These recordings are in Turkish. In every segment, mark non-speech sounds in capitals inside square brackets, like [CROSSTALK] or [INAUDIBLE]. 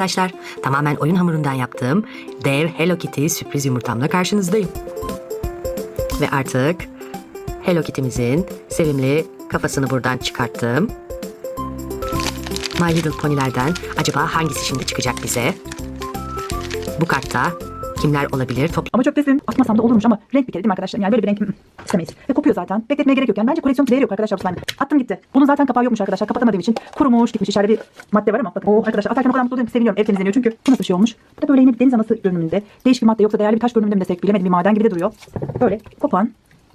arkadaşlar. Tamamen oyun hamurundan yaptığım dev Hello Kitty sürpriz yumurtamla karşınızdayım. Ve artık Hello Kitty'mizin sevimli kafasını buradan çıkarttım. My Little Pony'lerden acaba hangisi şimdi çıkacak bize? Bu kartta kimler olabilir? Toplam Ama çok desin. Atmasam da olurmuş ama renk bir kere değil mi arkadaşlar? Yani böyle bir renk hmm, istemeyiz. Ve kopuyor zaten. Bekletmeye gerek yok. Yani bence koleksiyon değeri yok arkadaşlar bu slime. Attım gitti. Bunun zaten kapağı yokmuş arkadaşlar. Kapatamadığım için kurumuş gitmiş. İçeride bir madde var ama bakın. Oh arkadaşlar atarken o kadar mutlu oluyorum seviniyorum. Ev temizleniyor çünkü. Bu nasıl şey olmuş? Bu da böyle yine bir deniz anası görünümünde. Değişik bir madde yoksa değerli bir taş görünümünde mi desek bilemedim bir maden gibi de duruyor. Böyle kopan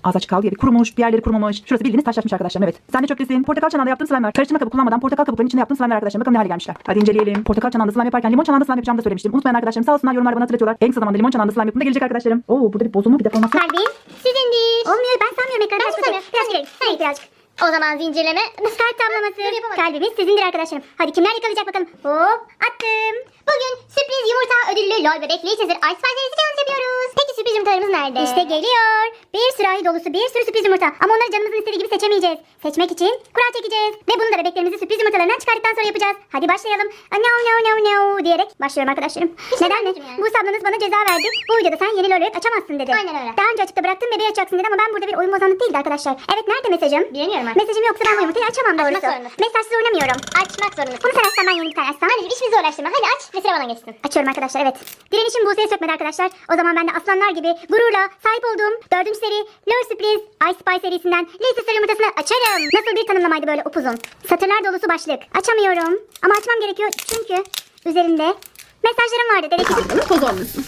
Ağzı açık kaldı yeri kurumuş, bir yerleri kurumamış. Şurası bildiğiniz taşlaşmış arkadaşlar evet. Sen de çok desin. Portakal çanağında yaptığım slime var. Karıştırma kabı kullanmadan portakal kabuklarının içinde yaptığım slime var arkadaşlar. Bakalım ne hale gelmişler. Hadi inceleyelim. Portakal çanağında slime yaparken limon çanağında slime yapacağımı da söylemiştim. Unutmayın arkadaşlarım sağ olsunlar yorumlarda bana hatırlatıyorlar. En kısa zamanda limon çanağında slime yapımı da gelecek arkadaşlarım. Oo burada bir bozulma bir deformasyon. Kalbim sizindir. Olmuyor ben sanmıyorum ekranı. Ben sanmıyorum. Biraz girelim. Hayır birazcık. O zaman zincirleme. Kart tamlaması. Kalbimiz sizindir arkadaşlarım. Hadi kimler yakalayacak bakalım. Hop attım. Bugün sürpriz yumurta ödüllü lol bebekli çizir Ice serisi challenge yapıyoruz. Peki sürpriz yumurtalarımız nerede? İşte geliyor. Bir sürahi dolusu bir sürü sürpriz yumurta. Ama onları canımızın istediği gibi seçemeyeceğiz. Seçmek için kura çekeceğiz. Ve bunu da bebeklerimizi sürpriz yumurtalarından çıkardıktan sonra yapacağız. Hadi başlayalım. No no no no diyerek başlıyorum arkadaşlarım. Neden mi? Bu sablanız bana ceza verdi. Bu videoda sen yeni lol açamazsın dedi. Aynen öyle. Daha önce açıkta bıraktım bebeği açacaksın dedi ama ben burada bir oyun bozanlık değildi arkadaşlar. Evet nerede mesajım? Bilemiyorum artık. Mesajım yoksa ben bu yumurtayı açamam doğrusu. zorundasın. Mesajsız oynamıyorum. Açmak zorundasın. Bunu sen açsan ben yeni bir tane açsam. Hadi işimizi uğraştırma. Hadi aç ve sıra bana geçsin. Açıyorum arkadaşlar evet. Direnişim Buse'ye sökmedi arkadaşlar. O zaman ben de aslanlar gibi gururla sahip olduğum dördüncü seri Lure Sürpriz Ice Spy serisinden Sarı yumurtasını açarım. Nasıl bir tanımlamaydı böyle upuzun. Satırlar dolusu başlık. Açamıyorum. Ama açmam gerekiyor çünkü üzerinde mesajlarım vardı. Dedektif Toz olmasın.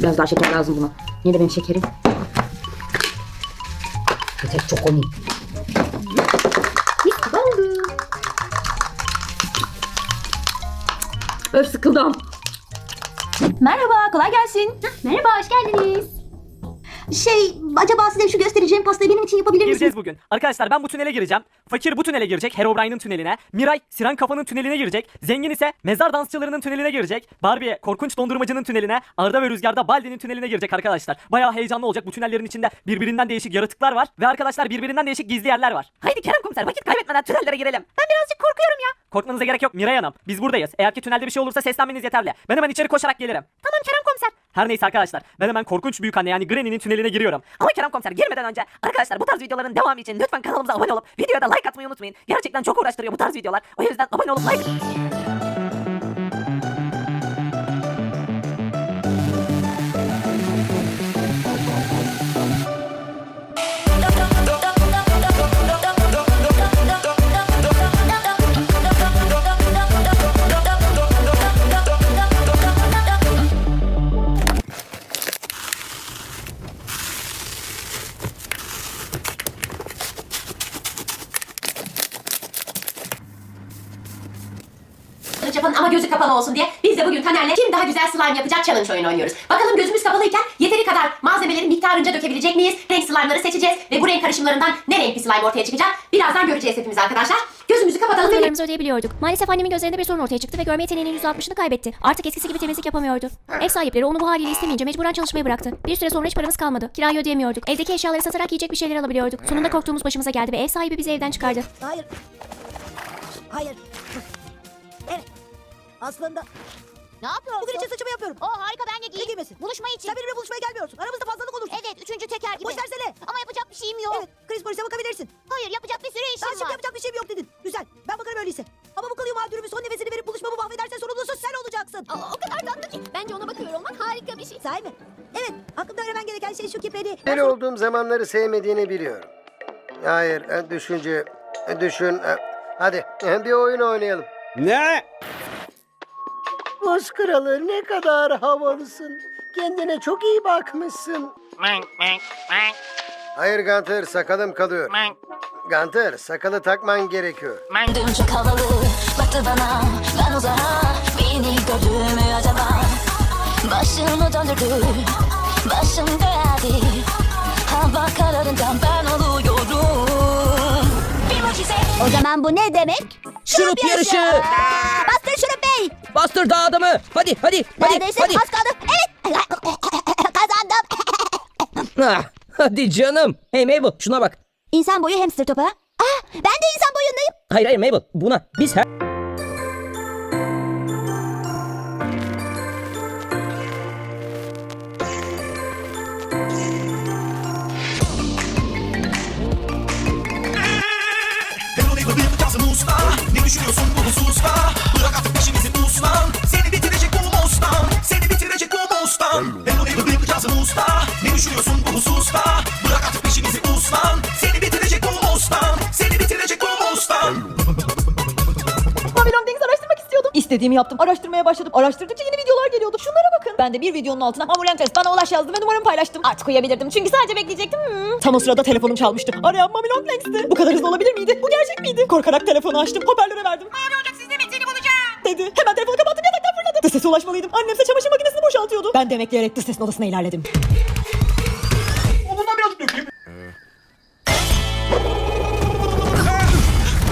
Biraz daha şeker lazım buna. Niye de benim şekerim? Yeter çok komik. Mis gibi oldu. Öf sıkıldım. Merhaba, kolay gelsin. Merhaba hoş geldiniz. Şey, acaba size şu göstereceğim pastayı benim için yapabilir misiniz? Gireceğiz bugün. Arkadaşlar ben bu tünele gireceğim. Fakir bu tünele girecek. Herobrine'ın tüneline. Miray Siren Kafa'nın tüneline girecek. Zengin ise mezar dansçılarının tüneline girecek. Barbie korkunç dondurmacının tüneline. Arda ve Rüzgar'da Baldi'nin tüneline girecek arkadaşlar. Bayağı heyecanlı olacak. Bu tünellerin içinde birbirinden değişik yaratıklar var. Ve arkadaşlar birbirinden değişik gizli yerler var. Haydi Kerem komiser vakit kaybetmeden tünellere girelim. Ben birazcık korkuyorum ya. Korkmanıza gerek yok Miray Hanım. Biz buradayız. Eğer ki tünelde bir şey olursa seslenmeniz yeterli. Ben hemen içeri koşarak gelirim. Tamam Kerem komiser. Her neyse arkadaşlar. Ben hemen korkunç büyük anne yani Granny'nin tüneline giriyorum. Ama Kerem komiser girmeden önce arkadaşlar bu tarz videoların devamı için lütfen kanalımıza abone olup videoya da like atmayı unutmayın. Gerçekten çok uğraştırıyor bu tarz videolar. O yüzden abone olup like yapın ama gözü kapalı olsun diye biz de bugün Taner'le kim daha güzel slime yapacak challenge oyunu oynuyoruz. Bakalım gözümüz kapalıyken yeteri kadar malzemeleri miktarınca dökebilecek miyiz? Renk slime'ları seçeceğiz ve bu renk karışımlarından ne renk bir slime ortaya çıkacak? Birazdan göreceğiz hepimiz arkadaşlar. Gözümüzü kapatalım ve Paralarımızı ödeyebiliyorduk. Maalesef annemin gözlerinde bir sorun ortaya çıktı ve görme yeteneğinin %60'ını kaybetti. Artık eskisi gibi temizlik yapamıyordu. Ev sahipleri onu bu haliyle istemeyince mecburen çalışmayı bıraktı. Bir süre sonra hiç paramız kalmadı. Kirayı ödeyemiyorduk. Evdeki eşyaları satarak yiyecek bir şeyler alabiliyorduk. Sonunda korktuğumuz başımıza geldi ve ev sahibi bizi evden çıkardı. Hayır. Hayır. Aslında Ne yapıyorsun? bugün için saçımı yapıyorum. Oo harika ben de Ne giyeyim. giymesi? Buluşma için. Sen benimle buluşmaya gelmiyorsun. Aramızda fazlalık olur. Evet üçüncü teker gibi. Boş versene. Ama yapacak bir şeyim yok. Evet. Chris polise bakabilirsin. Hayır yapacak bir sürü Daha işim şimdi var. yapacak bir şeyim yok dedin. Güzel. Ben bakarım öyleyse. Ama bu kalığı mağdurumun son nefesini verip buluşmamı mahvedersen sorumlusu sen olacaksın. Aa, o kadar tatlı ki. Bence ona bakıyor olmak harika bir şey. Sahi mi? Evet. Aklımda öğrenmen gereken şey şu ki beni... Deli olduğum zamanları sevmediğini biliyorum. Hayır, e, düşünce, e, düşün. e, Hadi bir oyun oynayalım. Ne? Buz kralı ne kadar havalısın. Kendine çok iyi bakmışsın. Hayır Gunter, sakalım kalıyor. Gunter, sakalı takman gerekiyor. Dün çok havalı baktı bana Ben uzağa beni gördü mü acaba Başımı döndürdü Başım geldi Hava kararınca ben oluyorum Bir mucize O zaman bu ne demek? Şurup yarışı. Bey. Bastır dağ adamı. Hadi hadi hadi. Neredeyse hadi. az kaldı. Evet. [LAUGHS] Kazandım. [LAUGHS] Ah, hadi canım. Hey Mabel şuna bak. İnsan boyu hamster topu. Ben de insan boyundayım. Hayır hayır Mabel. Buna biz her... Ne düşünüyorsun neighbor bir Kazım usta Ne düşünüyorsun bu hususta? Bırak artık peşimizi uslan Seni bitirecek bu ustam Seni bitirecek bu ustam Mamelon Deniz araştırmak istiyordum. İstediğimi yaptım. Araştırmaya başladım. Araştırdıkça yeni videolar geliyordu. Şunlara bakın. Ben de bir videonun altına Mamelon Deniz bana ulaş yazdım ve numaramı paylaştım. Artık uyuyabilirdim. Çünkü sadece bekleyecektim. Hmm. Tam o sırada telefonum çalmıştı. Arayan Mamelon Deniz'ti. Bu kadar hızlı olabilir miydi? Bu gerçek miydi? Korkarak telefonu açtım. Hoparlöre verdim. Mamelon Deniz sizde mi? Seni bulacağım. Dedi. Hemen telefonu kapattım Dış sese ulaşmalıydım. Annemse çamaşır makinesini boşaltıyordu. Ben de emekleyerek dış sesin odasına ilerledim.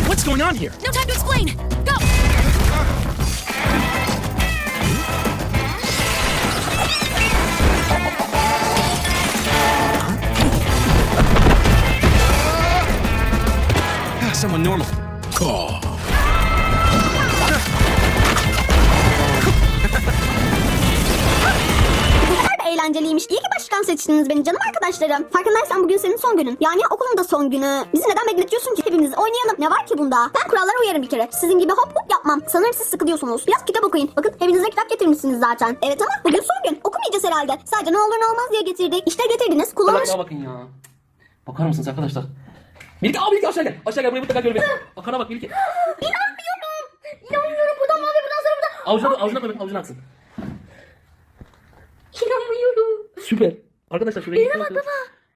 What's going on here? No time to eğlenceliymiş. İyi ki başkan seçtiniz beni canım arkadaşlarım. Farkındaysan bugün senin son günün. Yani okulun da son günü. Bizi neden bekletiyorsun ki? Hepimiz oynayalım. Ne var ki bunda? Ben kurallara uyarım bir kere. Sizin gibi hop hop yapmam. Sanırım siz sıkılıyorsunuz. Biraz kitap okuyun. Bakın evinize kitap getirmişsiniz zaten. Evet ama bugün son gün. Okumayacağız herhalde. Sadece ne olur ne olmaz diye getirdik. İşte getirdiniz. Kullanmış. bakın ya. Bakar mısınız arkadaşlar? Bilge abi Bilge aşağı gel. Aşağı gel buraya mutlaka gör beni. [GASPS] Akana bak Bilge. İnanmıyorum. İnanmıyorum. Buradan mavi buradan sarı buradan. Avucuna avucuna koy avucuna aksın. İnanmıyorum. Süper. Arkadaşlar şuraya Bak baba.